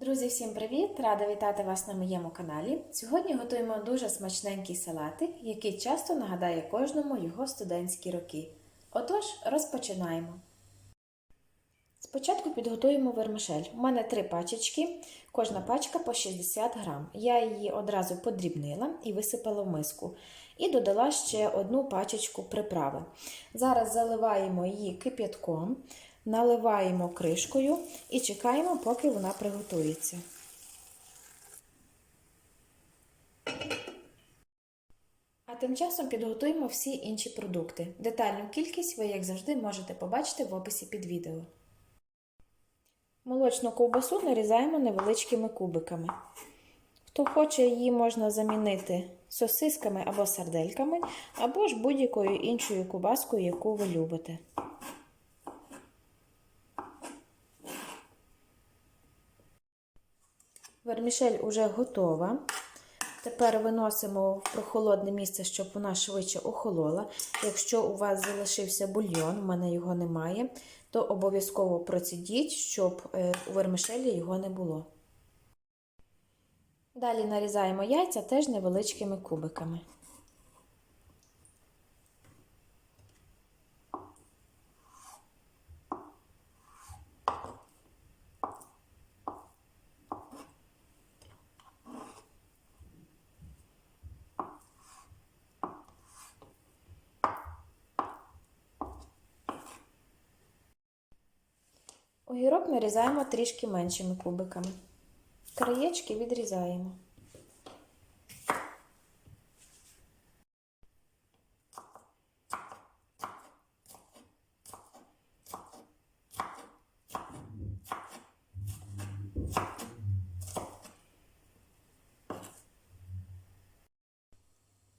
Друзі, всім привіт! Рада вітати вас на моєму каналі. Сьогодні готуємо дуже смачненький салатик, який часто нагадає кожному його студентські роки. Отож, розпочинаємо. Спочатку підготуємо вермишель. У мене три пачечки, кожна пачка по 60 грам. Я її одразу подрібнила і висипала в миску. І додала ще одну пачечку приправи. Зараз заливаємо її кип'ятком, наливаємо кришкою і чекаємо, поки вона приготується. А тим часом підготуємо всі інші продукти. Детальну кількість ви, як завжди, можете побачити в описі під відео. Молочну ковбасу нарізаємо невеличкими кубиками. Хто хоче, її можна замінити сосисками або сардельками, або ж будь-якою іншою кубаскою, яку ви любите. Вермішель уже готова. Тепер виносимо в прохолодне місце, щоб вона швидше охолола. Якщо у вас залишився бульйон, в мене його немає, то обов'язково процідіть, щоб у вермишелі його не було. Далі нарізаємо яйця теж невеличкими кубиками. Огірок нарізаємо трішки меншими кубиками. Краєчки відрізаємо.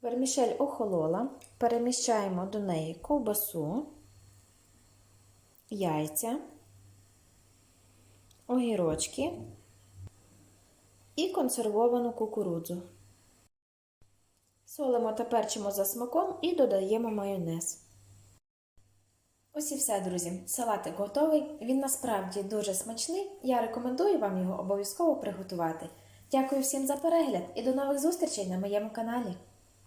Вермішель охолола, переміщаємо до неї ковбасу, яйця, огірочки і консервовану кукурудзу. Солимо та перчимо за смаком і додаємо майонез. Ось і все, друзі. Салатик готовий. Він насправді дуже смачний. Я рекомендую вам його обов'язково приготувати. Дякую всім за перегляд і до нових зустрічей на моєму каналі.